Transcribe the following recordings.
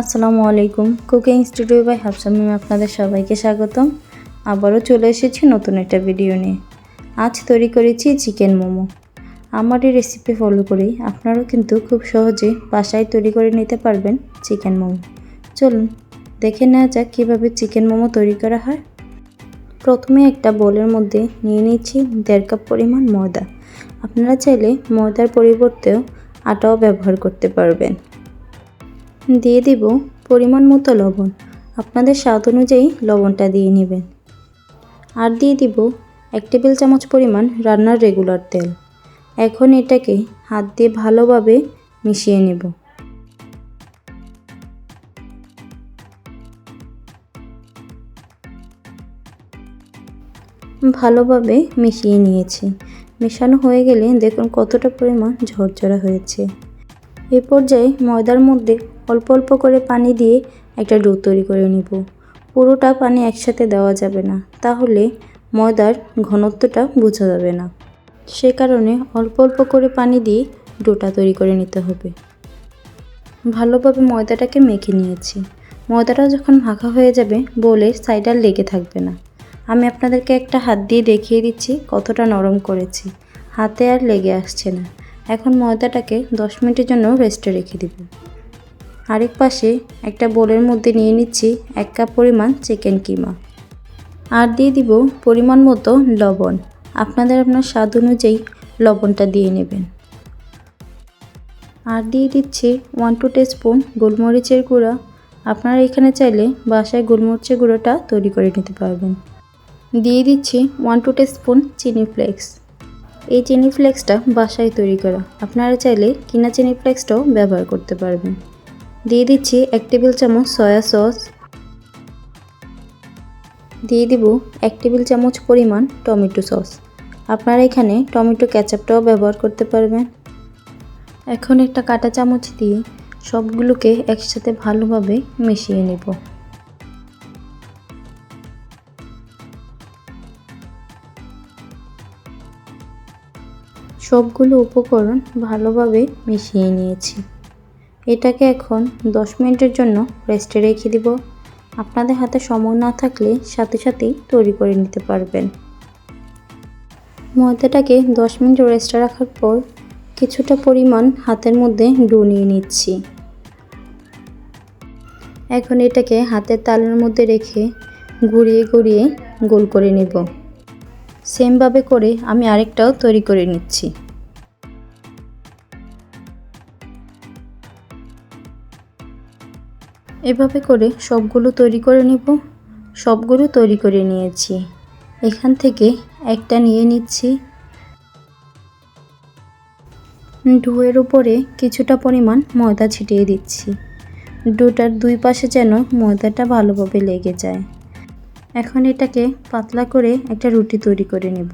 আসসালামু আলাইকুম। Cooking studio by হাফসামিম আপনাদের সবাইকে স্বাগতম। আবারও চলে এসেছি নতুন একটা ভিডিও নিয়ে। আজ তৈরি করেছি চিকেন মোমো। আমার এই রেসিপি ফলো করেই আপনারাও কিন্তু খুব সহজে বাসায় তৈরি করে নিতে পারবেন চিকেন মোমো। চলুন, দেখে নেওয়া যাক কীভাবে চিকেন মোমো তৈরি করা হয়। প্রথমে একটা বোলের মধ্যে নিয়ে নিচ্ছি দেড় কাপ পরিমাণ ময়দা। আপনারা চাইলে ময়দার পরিবর্তেও আটাও ব্যবহার করতে পারবেন। দিয়ে দিব পরিমাণ মতো লবণ। আপনাদের স্বাদ অনুযায়ী লবণটা দিয়ে নেবেন। আর দিয়ে দিব এক টেবিল চামচ পরিমাণ রান্নার রেগুলার তেল। এখন এটাকে হাত দিয়ে ভালোভাবে মিশিয়ে নেব। ভালোভাবে মিশিয়ে নিয়েছি। মেশানো হয়ে গেলে দেখুন কতটা পরিমাণ ঝরঝরা হয়েছে। এ পর্যায়ে ময়দার মধ্যে অল্প অল্প করে পানি দিয়ে একটা ডো তৈরি করে নিব। পুরোটা পানি একসাথে দেওয়া যাবে না, তাহলে ময়দার ঘনত্বটা বোঝা যাবে না। সে কারণে অল্প অল্প করে পানি দিয়ে ডোটা তৈরি করে নিতে হবে। ভালোভাবে ময়দাটাকে মেখে নিয়েছি। ময়দাটা যখন মাখা হয়ে যাবে বলে সাইড আর লেগে থাকবে না। আমি আপনাদেরকে একটা হাত দিয়ে দেখিয়ে দিচ্ছি কতটা নরম করেছি। হাতে আর লেগে আসছে না। এখন ময়দাটাকে দশ মিনিটের জন্য রেস্টে রেখে দিব। আরেক পাশে একটা বোলের মধ্যে নিয়ে নিচ্ছি এক কাপ পরিমাণ চিকেন কিমা। আর দিয়ে দিব পরিমাণ মতো লবণ। আপনাদের আপনার স্বাদ অনুযায়ী লবণটা দিয়ে নেবেন। আর দিয়ে দিচ্ছি ওয়ান টু স্পুন গোলমরিচের গুঁড়া। আপনারা এখানে চাইলে বাসায় গোলমরিচের গুঁড়োটা তৈরি করে নিতে পারবেন। দিয়ে দিচ্ছি ওয়ান টু স্পুন চিনি ফ্লেক্স। এই চিনি ফ্লেক্সটা বাসায় তৈরি করা। আপনারা চাইলে কিনা চিনি ফ্লেক্সটাও ব্যবহার করতে পারবেন। দিয়ে দিচ্ছি এক টেবিল চামচ সয়া সস। দিয়ে দিব এক টেবিল চামচ পরিমাণ টমেটো সস। আপনারা এখানে টমেটো ক্যাচাপটাও ব্যবহার করতে পারবেন। এখন একটা কাটা চামচ দিয়ে সবগুলোকে একসাথে ভালোভাবে মিশিয়ে নেব। সবগুলো উপকরণ ভালোভাবে মিশিয়ে নিয়েছি। এটাকে এখন দশ মিনিটের জন্য রেস্টে রেখে দিব। আপনাদের হাতে সময় না থাকলে সাথে সাথেই তৈরি করে নিতে পারবেন। ময়দাটাকে দশ মিনিট রেস্টে রাখার পর কিছুটা পরিমাণ হাতের মধ্যে ডো নিয়ে নিচ্ছি। এখন এটাকে হাতের তালের মধ্যে রেখে ঘুরিয়ে ঘুরিয়ে গোল করে নেব। সেমভাবে করে আমি আরেকটাও তৈরি করে নিচ্ছি। এভাবে করে সবগুলো তৈরি করে নেব। সবগুলো তৈরি করে নিয়েছি। এখান থেকে একটা নিয়ে নিচ্ছি। ডুয়ের উপরে কিছুটা পরিমাণ ময়দা ছিটিয়ে দিচ্ছি। ডোটার দুই পাশে যেন ময়দাটা ভালোভাবে লেগে যায়। এখন এটাকে পাতলা করে একটা রুটি তৈরি করে নেব।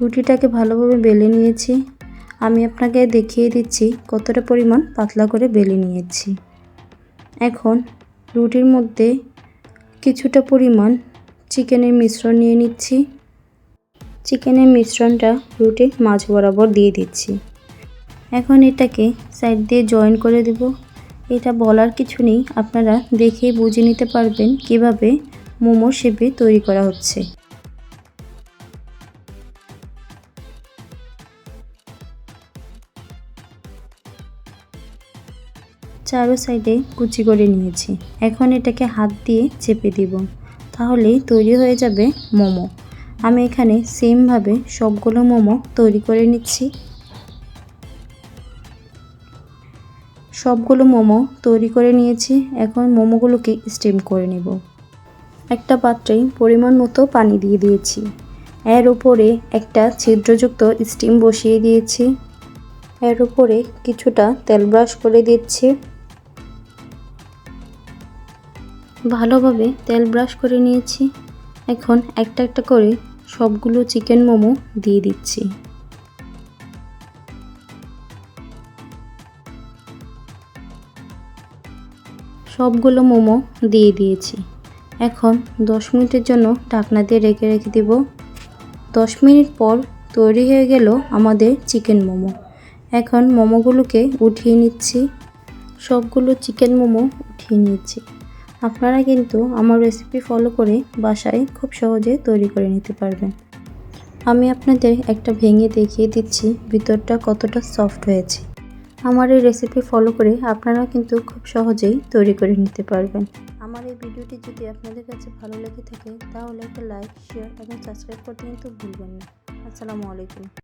রুটিটাকে ভালোভাবে বেলে নিয়েছি। আমি আপনাকে দেখিয়ে দিচ্ছি কতটা পরিমাণ পাতলা করে বেলে নিয়েছি। এখন রুটির মধ্যে কিছুটা পরিমাণ চিকেনের মিশ্রণ নিয়ে নিচ্ছি। চিকেনের মিশ্রণটা রুটির মাঝ বরাবর দিয়ে দিচ্ছি। এখন এটাকে সাইড দিয়ে জয়েন করে দেব। এটা বলার কিছু নেই, আপনারা দেখেই বুঝে নিতে পারবেন কীভাবে মোমো শেপে তৈরি করা হচ্ছে। চারো সাইডে কুচি করে নিয়েছি। এখন এটাকে হাত দিয়ে চেপে দিব। তাহলেই তৈরি হয়ে যাবে মোমো। আমি এখানে সেমভাবে সবগুলো মোমো তৈরি করে নিচ্ছি। সবগুলো মোমো তৈরি করে নিয়েছি। এখন মোমোগুলোকে স্টিম করে নেব। একটা পাত্রে পরিমাণ মতো পানি দিয়ে দিয়েছি। এর উপরে একটা ছিদ্রযুক্ত স্টিম বসিয়ে দিয়েছি। এর উপরে কিছুটা তেল ব্রাশ করে দিচ্ছি। ভালোভাবে তেল ব্রাশ করে নিয়েছি। এখন একটা একটা করে সবগুলো চিকেন মোমো দিয়ে দিচ্ছি। সবগুলো মোমো দিয়ে দিয়েছি। এখন দশ মিনিটের জন্য ঢাকনা দিয়ে রেখে রেখে দেব। দশ মিনিট পর তৈরি হয়ে গেল আমাদের চিকেন মোমো। এখন মোমোগুলোকে উঠিয়ে নিচ্ছি। সবগুলো চিকেন মোমো উঠিয়ে নিয়েছি। আপনারা কিন্তু আমার রেসিপি ফলো করে বাসায় খুব সহজে তৈরি করে নিতে পারবেন। আমি আপনাদের একটা ভেঙে দেখিয়ে দিচ্ছি ভিতরটা কতটা সফট হয়েছে। আমার এই রেসিপি ফলো করে আপনারা কিন্তু খুব সহজেই তৈরি করে নিতে পারবেন। আমার এই ভিডিওটি যদি আপনাদের কাছে ভালো লেগে থাকে, তাহলে একটা লাইক শেয়ার এবং সাবস্ক্রাইব করতে কিন্তু ভুলবেন না। আসসালামু আলাইকুম।